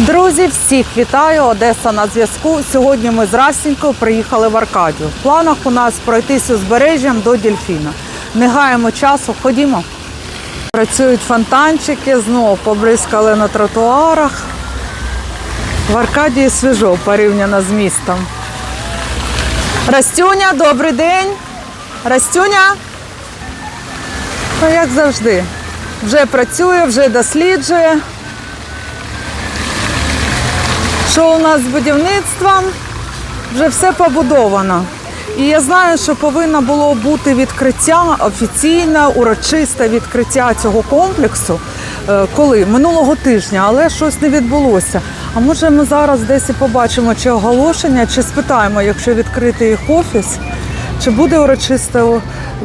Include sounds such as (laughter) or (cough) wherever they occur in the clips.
Друзі, всіх вітаю! Одеса на зв'язку. Сьогодні ми з Расінькою приїхали в Аркадію. В планах у нас пройтись узбережжям до Дельфіна. Не гаємо часу, ходімо. Працюють фонтанчики, знову побризкали на тротуарах. В Аркадії свіжо порівняно з містом. Растюня, добрий день. Растюня. Ну, як завжди. Вже працює, вже досліджує. Що у нас з будівництвом? Вже все побудовано. І я знаю, що повинно було бути відкриття, офіційне, урочисте відкриття цього комплексу. е, Коли? Минулого тижня, але щось не відбулося. А може ми зараз десь і побачимо чи оголошення, чи спитаємо, якщо відкрити їх офіс, чи буде урочисте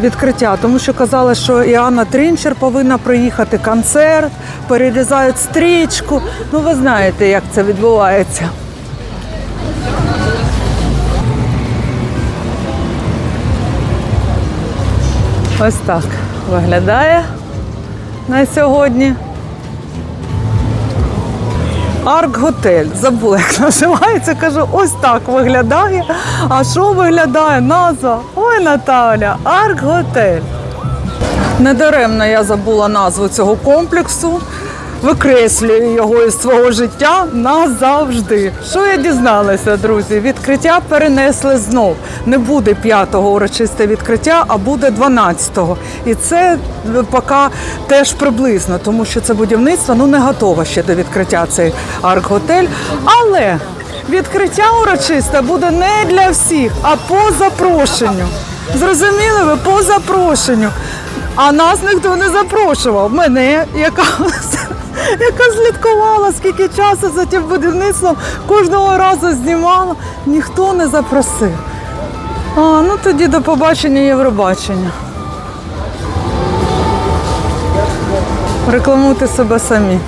відкриття? Тому що казали, що і Трінчер повинна приїхати концерт, перерізають стрічку. Ну ви знаєте, як це відбувається. Ось так виглядає на сьогодні. Арк Готель. Забула, як називається. Кажу, ось так виглядає. А що виглядає? Назва? Ой, Наталя, Арк Готель. Недаремно я забула назву цього комплексу. Викреслюю його із свого життя назавжди. Що я дізналася, друзі? Відкриття перенесли знов. Не буде 5-го урочисте відкриття, а буде 12-го. І це е, поки теж приблизно, тому що це будівництво ну не готове ще до відкриття цей арк-готель. Але відкриття урочисте буде не для всіх, а по запрошенню. Зрозуміли ви по запрошенню. А нас ніхто не запрошував. Мене, яка, яка слідкувала, скільки часу за тим будівництвом, кожного разу знімала, ніхто не запросив. А, ну тоді до побачення Євробачення. Рекламуйте себе самі.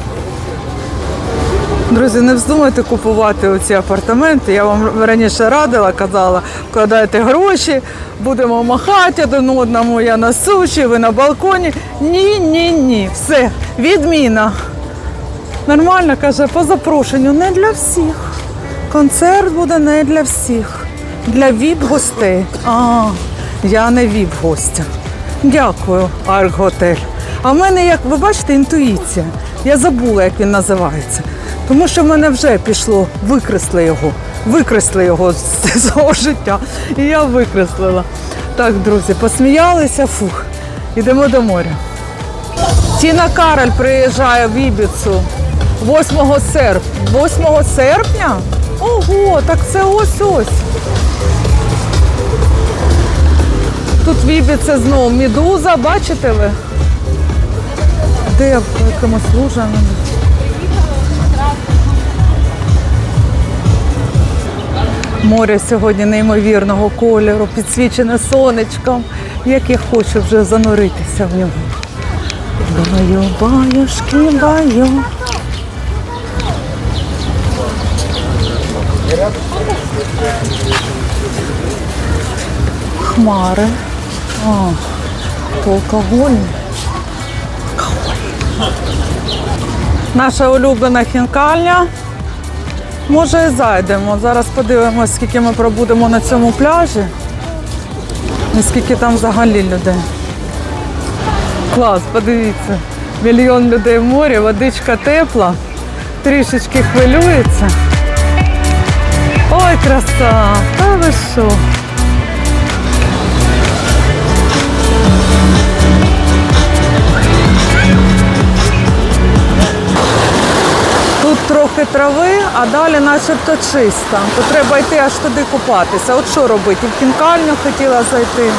Друзі, не вздумайте купувати оці апартаменти. Я вам раніше радила, казала, вкладайте гроші, будемо махати один одному, я на суші, ви на балконі. Ні, ні, ні. Все, відміна. Нормально каже, по запрошенню не для всіх. Концерт буде не для всіх. Для віп-гостей. А, я не віп-гостя. Дякую, Арк-готель. А в мене, як ви бачите, інтуїція. Я забула, як він називається. Тому що в мене вже пішло, викресли його, викресли його з свого життя. І я викреслила. Так, друзі, посміялися, фух, ідемо до моря. Тіна Кароль приїжджає в Ібіцу 8 серпня. 8 серпня? Ого, так це ось-ось. Тут в Ібіці знову медуза, бачите ви? Де по якомусь лужам? Море сьогодні неймовірного кольору, підсвічене сонечком. Як я хочу вже зануритися в нього. Баю, баю. Хмари. А, то алкоголь. Наша улюблена хінкальня. Може і зайдемо. Зараз подивимося, скільки ми пробудемо на цьому пляжі. І скільки там взагалі людей. Клас, подивіться. Мільйон людей в морі, водичка тепла, трішечки хвилюється. Ой, краса! Та ви що? Тут трохи трави, а далі начебто чисто. То треба йти аж туди купатися. От що робити? В кінкальню хотіла зайти.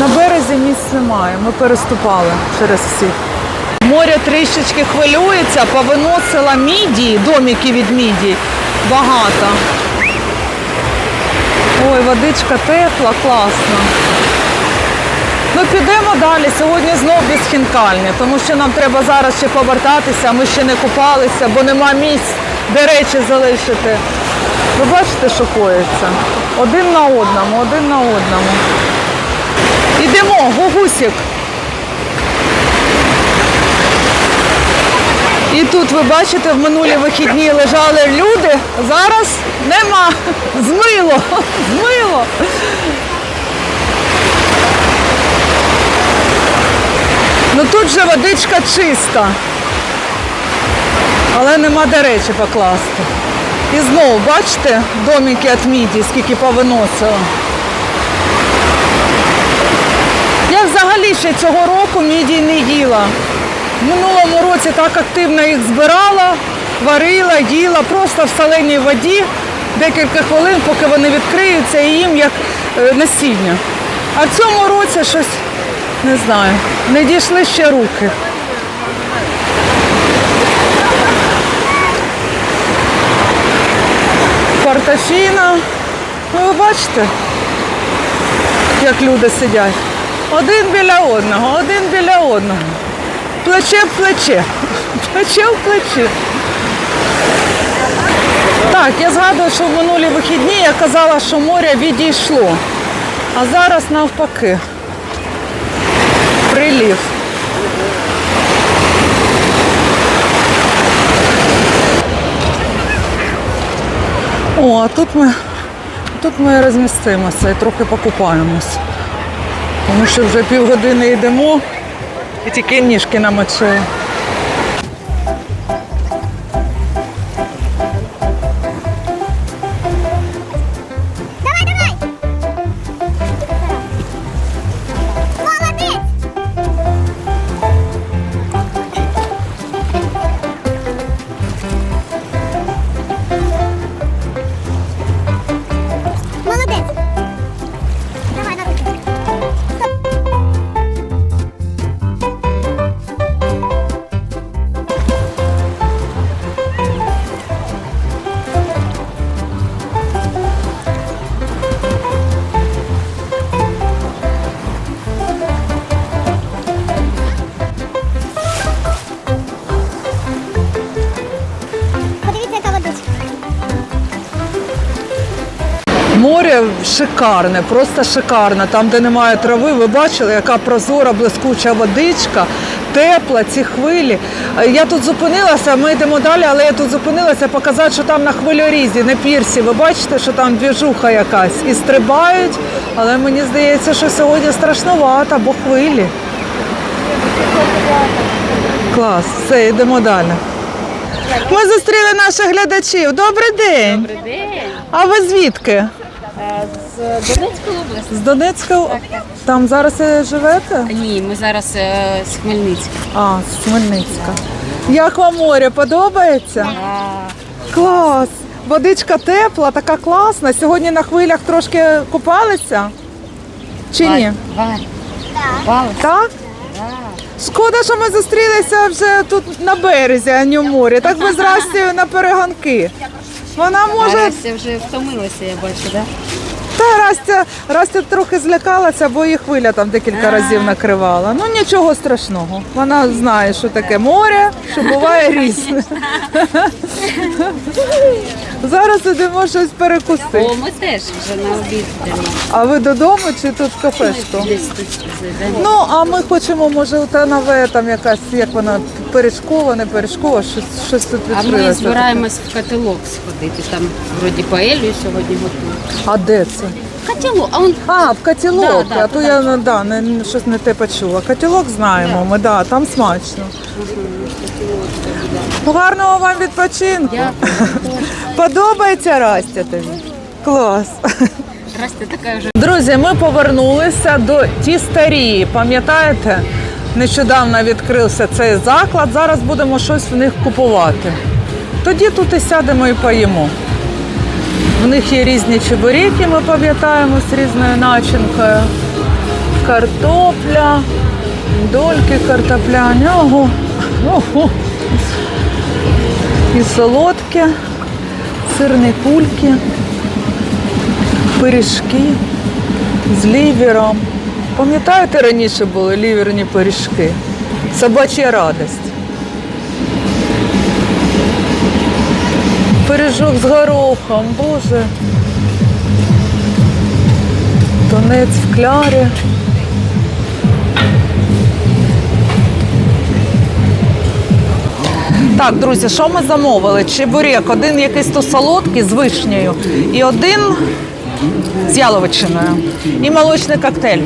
На березі місць немає. Ми переступали через всіх. Море трішечки хвилюється, повиносила мідії, домики від мідій. Багато. Ой, водичка тепла, класно. Ну підемо далі. Сьогодні знов без хінкальні, тому що нам треба зараз ще повертатися, ми ще не купалися, бо нема місць, де речі залишити. Ви бачите, що коїться? Один на одному, один на одному. Ідемо, гугусік. І тут ви бачите, в минулі вихідні лежали люди, зараз нема. Змило, змило. Ну тут же водичка чиста. Але нема де речі покласти. І знову, бачите, домики від міді, скільки повиносило. Я взагалі ще цього року мідій не їла. В минулому році так активно їх збирала, варила, їла просто в соленій воді декілька хвилин, поки вони відкриються і їм як е, насіння. А в цьому році щось не знаю, не дійшли ще руки. Портофіна. Ну, ви бачите, як люди сидять. Один біля одного, один біля одного. Плече в плече. Плече в плече. Так, я згадую, що в минулі вихідні я казала, що море відійшло. А зараз навпаки. Прилів. О, а тут ми, тут ми розмістимося і трохи покупаємось. Тому що вже півгодини йдемо і тільки ніжки намочили. Шикарне, просто шикарне. Там, де немає трави, ви бачили, яка прозора, блискуча водичка, тепла, ці хвилі. Е, Я тут зупинилася, ми йдемо далі, але я тут зупинилася показати, що там на хвильорізі, на пірсі. Ви бачите, що там двіжуха якась. І стрибають, але мені здається, що сьогодні страшновато, бо хвилі. Клас, все, йдемо далі. Ми зустріли наших глядачів. Добрий день. Добрий день. А ви звідки? Е, З Донецької області. З Донецька? Там зараз живете? Ні, ми зараз е, з Хмельницька. А, з Хмельницька. Як вам море подобається? Клас! Водичка тепла, така класна. Сьогодні на хвилях трошки купалися? Чи ні? Купалась? Так? Шкода, що ми зустрілися вже тут на березі, а не в морі. Так би з на перегонки. Вона може Зараз вже втомилася, я бачу, так? Та Растя, Растя трохи злякалася, бо її хвиля там декілька разів накривала. Ну нічого страшного. Вона знає, що таке море, що буває (laughs) різне. (laughs) Зараз ідемо щось перекусити. О, ми теж вже на обід йдемо. А ви додому чи тут в кафешку? Десь тут зайдемо. Ну, а ми хочемо, може, у Танове там якась, як вона, пиріжкова, не пиріжкова, щось, щось тут А відкрилося. ми збираємось в котелок сходити. Там вроді паелью сьогодні готують. А де це? Котелок, а он А, в котілок, Да, да, а то я ну, да, не, не- щось не те почула. Котілок знаємо ми, да, там смачно. Ну, Гарного вам відпочинку. дякую. (laughs) Подобається Растя тобі? Клас. Здрасте, така вже. Друзі, ми повернулися до тістарії. Пам'ятаєте, нещодавно відкрився цей заклад. Зараз будемо щось в них купувати. Тоді тут і сядемо і поїмо. В них є різні чебуріки, ми пам'ятаємо з різною начинкою. Картопля, дольки картопляні. Ого. Ого. І солодкі, сирні кульки пиріжки з лівером. Пам'ятаєте, раніше були ліверні пиріжки? Собача радість. Пиріжок з горохом, боже. Тонець в клярі. Так, друзі, що ми замовили? Чебурек, один якийсь то солодкий з вишнею і один з яловичиною. І молочний коктейль.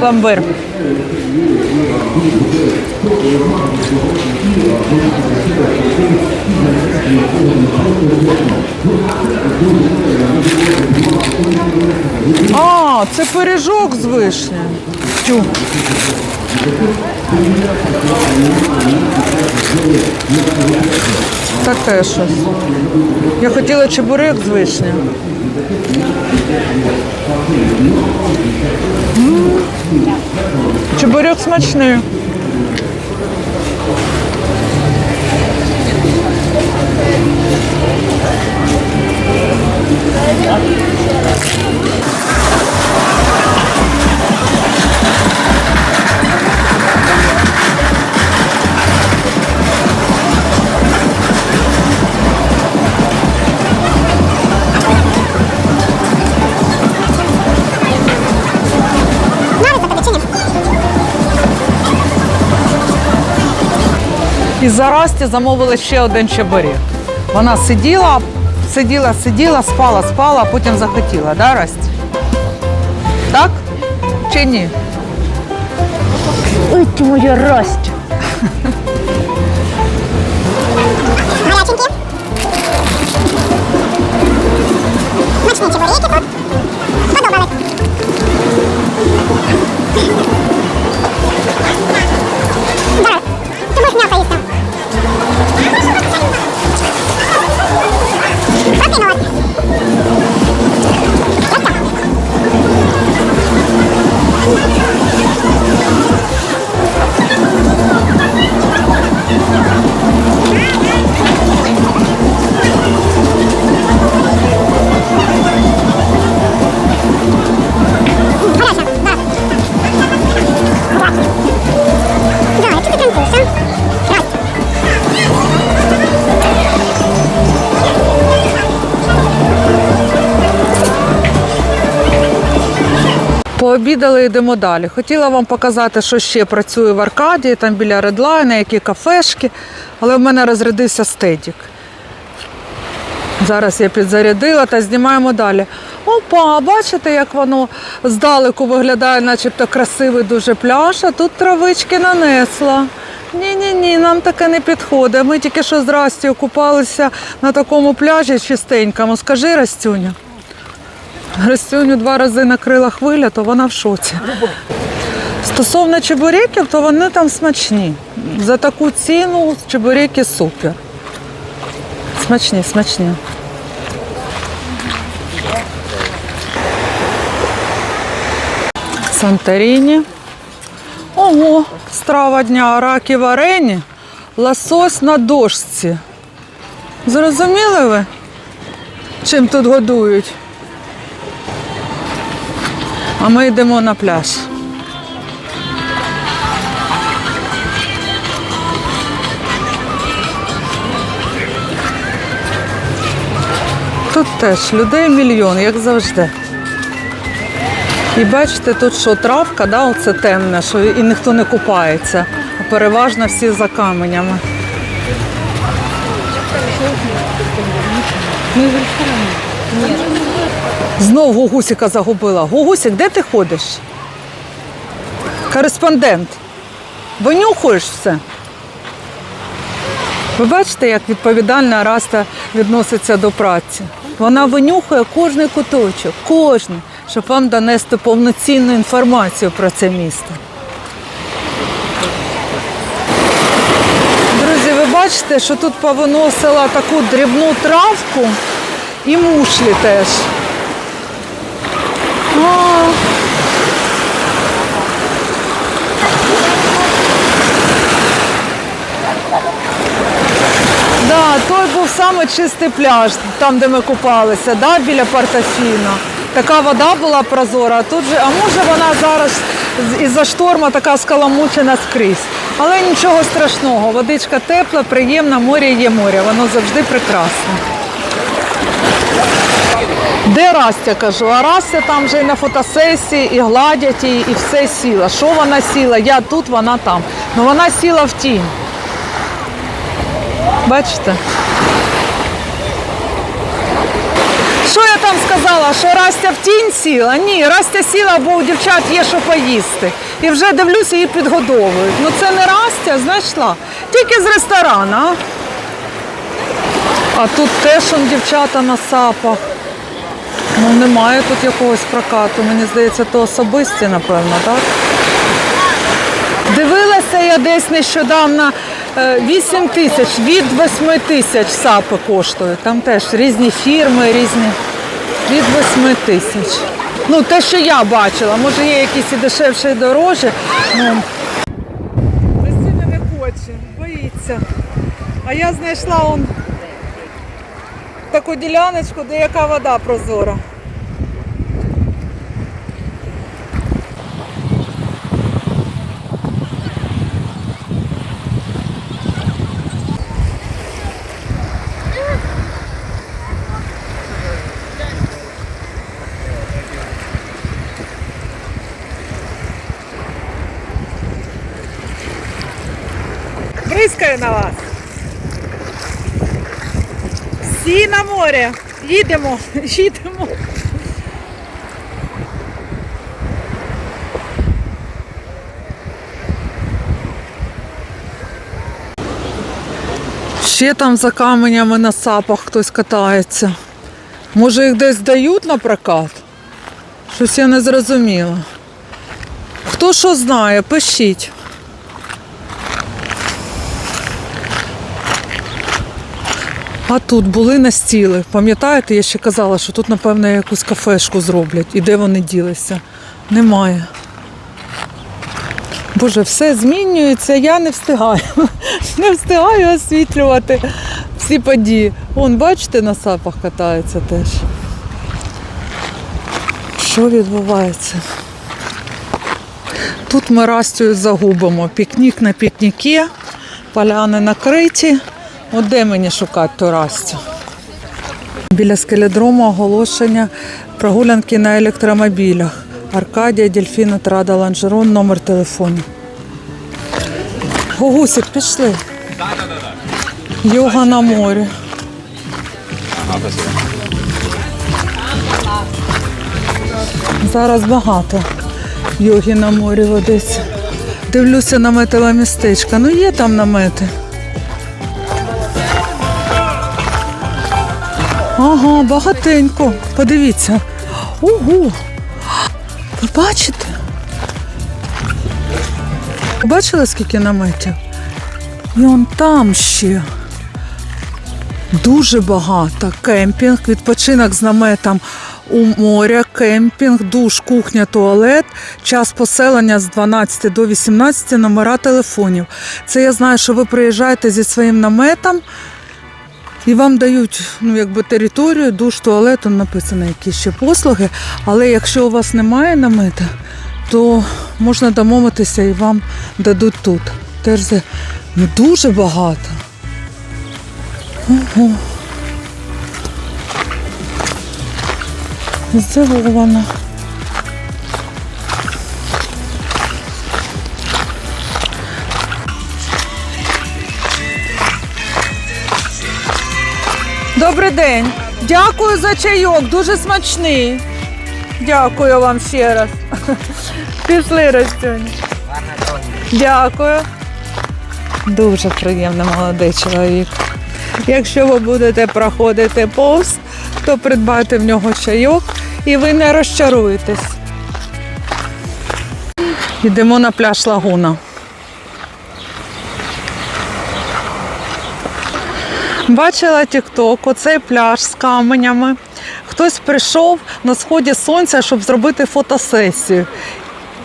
Пломбир. А, це пиріжок з вишнею. Тю. Таке щось. Я хотіла чебурек з вишнею. М. Чебурек смачний. Нравится І за Расті замовили ще один чебурек. Вона сиділа, сиділа, сиділа, спала, спала, а потім захотіла, да, Расті? Так? Чи ні? Ой, ти моя Растя. Гаряченькі. Смачні чебуреки тут. Сподобались. Давай. Ти можеш м'ясо їсти. Pagkinod. Пообідали, йдемо далі. Хотіла вам показати, що ще працює в Аркадії, там біля редлайна, які кафешки, але в мене розрядився стедік. Зараз я підзарядила та знімаємо далі. Опа, бачите, як воно здалеку виглядає, начебто красивий дуже пляж, а тут травички нанесла. Ні-ні ні, нам таке не підходить. Ми тільки що з Растю купалися на такому пляжі чистенькому. Скажи, Растюня. Растюню два рази накрила хвиля, то вона в шоці. Стосовно чебуреків, то вони там смачні. За таку ціну чебуреки супер. Смачні, смачні. Санторіні. Ого, страва дня, раки варені, лосось на дошці. Зрозуміли ви, чим тут годують? А ми йдемо на пляж. Тут теж людей мільйон, як завжди. І бачите, тут що травка, да, оце темне, що і ніхто не купається, а переважно всі за каменями. Знов Гугусіка загубила. Гугусік, де ти ходиш? Кореспондент. Винюхуєш все. Ви бачите, як відповідальна Раста відноситься до праці. Вона винюхує кожний куточок, кожний, щоб вам донести повноцінну інформацію про це місто. Друзі, ви бачите, що тут повиносила таку дрібну травку і мушлі теж. А, Да, той був саме чистий пляж, там, де ми купалися, да, біля Портофіно. Така вода була прозора, а тут же, а може вона зараз із-за шторма така скаламучена скрізь. Але нічого страшного, водичка тепла, приємна, море є море, воно завжди прекрасне. Де Растя кажу? А Растя там вже і на фотосесії, і гладять її, і все сіла. Що вона сіла? Я тут, вона там. Ну вона сіла в тінь. Бачите? Що я там сказала? Що Растя в тінь сіла? Ні, Растя сіла, бо у дівчат є що поїсти. І вже дивлюся, її підгодовують. Ну це не Растя, знайшла. Тільки з ресторану. А, тут теж он, дівчата на сапах. Ну немає тут якогось прокату. Мені здається, то особисті, напевно, так? Дивилася я десь нещодавно е, 8 тисяч, від 8 тисяч сапи коштують. Там теж різні фірми, різні. Від 8 тисяч. Ну, те, що я бачила, може є якісь і дешевші, і дорожчі. Ну. Весіни не хоче, боїться. А я знайшла он таку діляночку, де яка вода прозора. Бризкає на вас. Всі на море. Їдемо, (laughs) їдемо. Ще там за каменями на сапах хтось катається. Може їх десь дають на прокат? Щось я не зрозуміла. Хто що знає, пишіть. А тут були настіли. Пам'ятаєте, я ще казала, що тут, напевно, якусь кафешку зроблять. І де вони ділися? Немає. Боже, все змінюється, я не встигаю. (laughs) Не встигаю освітлювати всі події. Вон, бачите, на сапах катаються теж. Що відбувається? Тут ми Растю загубимо. Пікнік на пікніки, поляни накриті. От де мені шукати ту Біля скеледрому оголошення прогулянки на електромобілях. Аркадія, Дельфіна, Трада, Ланжерон, номер телефону. Гугусик, пішли. Йога на морі. Зараз багато йоги на морі в Одесі. Дивлюся наметове містечко. Ну є там намети. Ага, багатенько. Подивіться. Ого. Ви бачите? Бачили, скільки наметів? І он там ще. Дуже багато. Кемпінг, відпочинок з наметом у моря, кемпінг, душ, кухня, туалет, час поселення з 12 до 18 номера телефонів. Це я знаю, що ви приїжджаєте зі своїм наметом і вам дають ну, якби територію, душ, туалет, там написано які ще послуги. Але якщо у вас немає намета, то можна домовитися і вам дадуть тут. Теж ну, дуже багато. Ого. Здивована. Добрий день. Дякую за чайок, дуже смачний. Дякую вам ще раз. (laughs) Пішли, Растюнь. Дякую. Дуже приємний молодий чоловік. Якщо ви будете проходити повз, то придбайте в нього чайок і ви не розчаруєтесь. Йдемо на пляж Лагуна. Бачила тік-ток, оцей пляж з каменями. Хтось прийшов на сході сонця, щоб зробити фотосесію.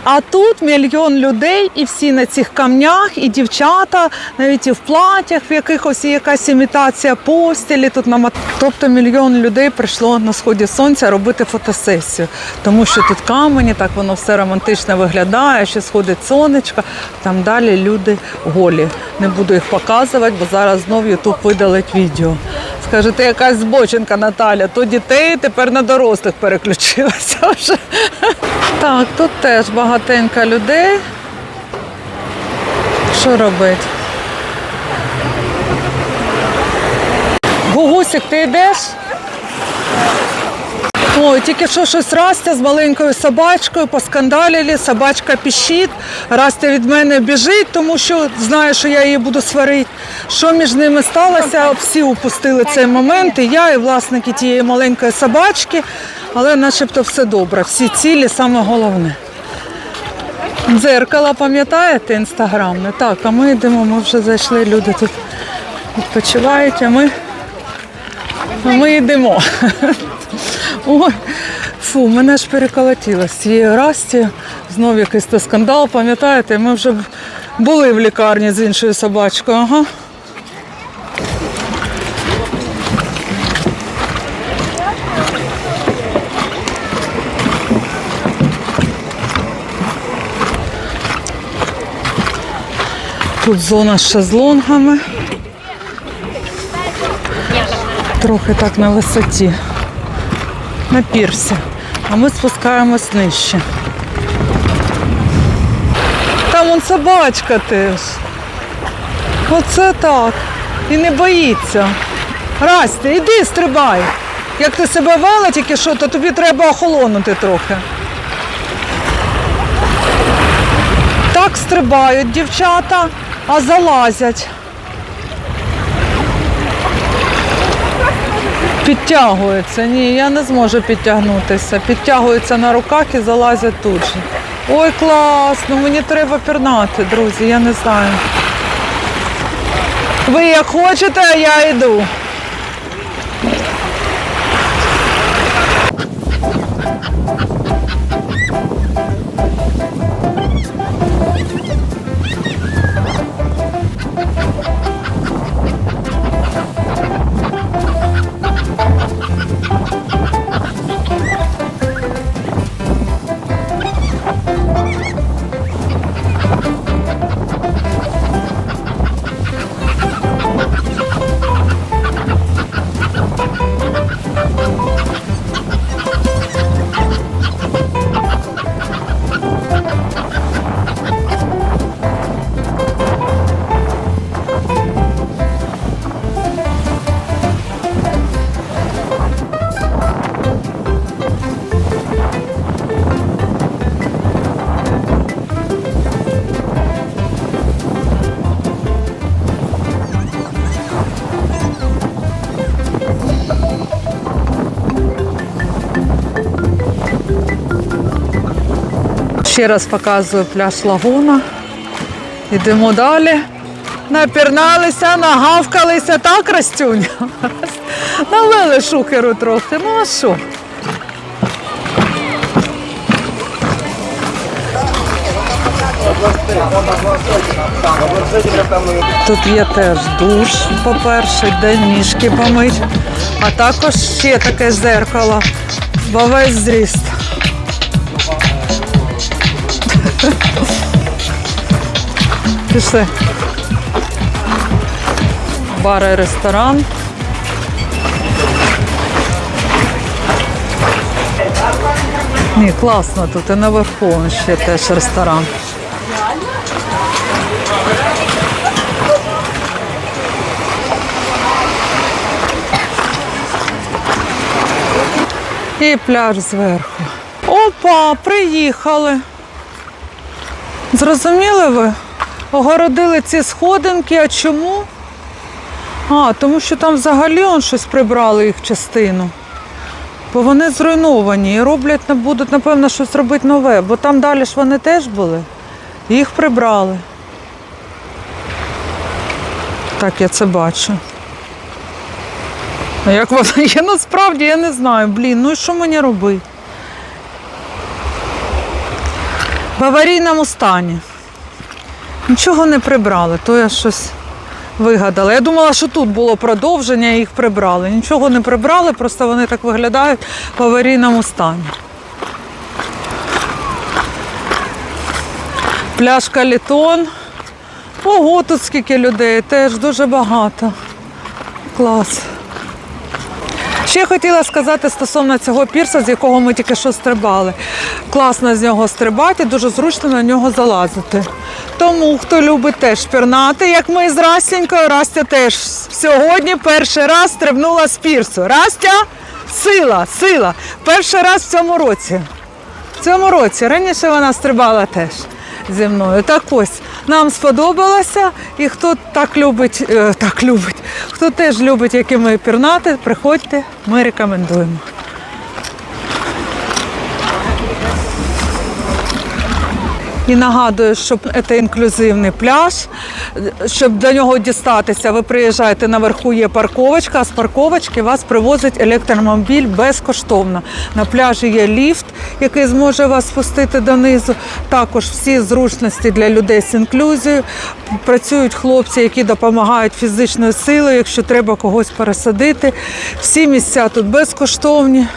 А тут мільйон людей, і всі на цих камнях, і дівчата, навіть і в платях, в якихось є якась імітація постілі. Тут на тобто мільйон людей прийшло на сході сонця робити фотосесію, тому що тут камені, так воно все романтично виглядає. Ще сходить сонечко. Там далі люди голі. Не буду їх показувати, бо зараз знов Ютуб видалить відео. Скаже, ти якась збочинка Наталя, то дітей тепер на дорослих переключилася (laughs) вже. Так, тут теж багатенько людей. Що робити? Гугусик, ти йдеш? Ой, тільки що щось Растя з маленькою собачкою поскандалили, собачка піщить, Растя від мене біжить, тому що знає, що я її буду сварити. Що між ними сталося? Всі упустили цей момент, і я, і власники тієї маленької собачки, але начебто все добре, всі цілі, саме головне. Дзеркало, пам'ятаєте, інстаграмне? Так, а ми йдемо, ми вже зайшли, люди тут відпочивають, а ми, ми йдемо. (laughs) Ой, фу, мене ж переколотіло з цією Расті. Знов якийсь то скандал, пам'ятаєте? Ми вже були в лікарні з іншою собачкою. Ага. Тут зона з шезлонгами. Трохи так на висоті на пірсі, а ми спускаємось нижче. Там он собачка теж. Оце так. І не боїться. Растя, іди стрибай. Як ти себе вела тільки що, то тобі треба охолонути трохи. Так стрибають дівчата, а залазять. Підтягується. Ні, я не зможу підтягнутися. Підтягується на руках і залазять тут же. Ой, класно, мені треба пірнати, друзі, я не знаю. Ви як хочете, а я йду. Ще раз показую пляж Лагуна. Йдемо далі. Напірналися, нагавкалися, так, Растюня? (laughs) Налили шухеру трохи. Ну а що? Тут є теж душ, по-перше, де ніжки помить, а також ще таке зеркало, бо весь зріст. Пішли. Бар і ресторан. Ні, класно тут і наверху ще теж ресторан. І пляж зверху. Опа, приїхали. Зрозуміли ви? Огородили ці сходинки, а чому? А, тому що там взагалі он щось прибрали їх частину. Бо вони зруйновані і роблять, будуть, напевно, щось робити нове, бо там далі ж вони теж були. і Їх прибрали. Так, я це бачу. А як воно (laughs) є насправді, я не знаю. Блін, ну і що мені робити? В аварійному стані. Нічого не прибрали, то я щось вигадала. Я думала, що тут було продовження, їх прибрали. Нічого не прибрали, просто вони так виглядають в аварійному стані. Пляж Калітон. Ого, тут скільки людей, теж дуже багато. Клас. Ще хотіла сказати стосовно цього пірса, з якого ми тільки що стрибали. Класно з нього стрибати, дуже зручно на нього залазити. Тому, хто любить теж пірнати, як ми з Растінькою, Растя теж сьогодні перший раз стрибнула з пірсу. Растя, сила, сила. Перший раз в цьому році. В цьому році раніше вона стрибала теж зі мною. Так ось нам сподобалося, і хто так любить, е, так любить, хто теж любить, які ми пірнати, приходьте, ми рекомендуємо. І нагадую, що це інклюзивний пляж. Щоб до нього дістатися, ви приїжджаєте наверху, є парковочка, а з парковочки вас привозить електромобіль безкоштовно. На пляжі є ліфт, який зможе вас спустити донизу. Також всі зручності для людей з інклюзією. Працюють хлопці, які допомагають фізичною силою, якщо треба когось пересадити. Всі місця тут безкоштовні,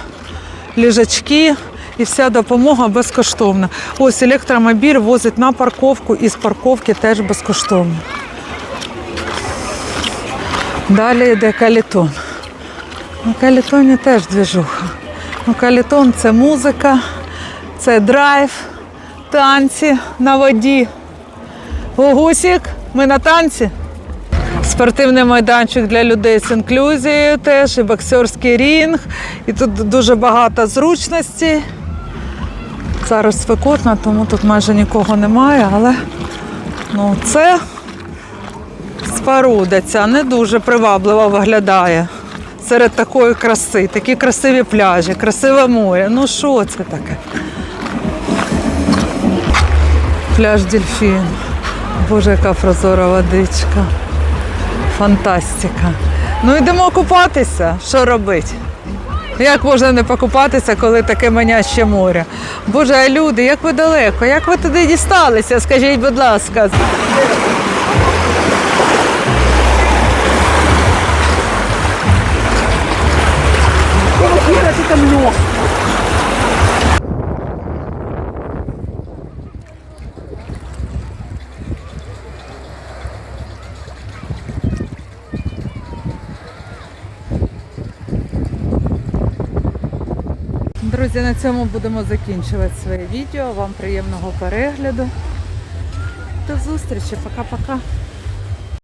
ліжачки і вся допомога безкоштовна. Ось електромобіль возить на парковку і з парковки теж безкоштовно. Далі йде калітон. На калітоні теж двіжуха. Ну, калітон це музика, це драйв, танці на воді. Гусік, ми на танці. Спортивний майданчик для людей з інклюзією теж, і боксерський рінг. І тут дуже багато зручностей. Зараз спекотно, тому тут майже нікого немає, але ну, це споруда ця не дуже привабливо виглядає серед такої краси, такі красиві пляжі, красиве море. Ну що це таке? Пляж Дельфін. Боже, яка прозора водичка. Фантастика. Ну йдемо купатися. Що робити? Як можна не покупатися, коли таке маняще море? Боже, люди, як ви далеко? Як ви туди дісталися? Скажіть, будь ласка. Друзі, на цьому будемо закінчувати своє відео. Вам приємного перегляду. До зустрічі, пока-пока.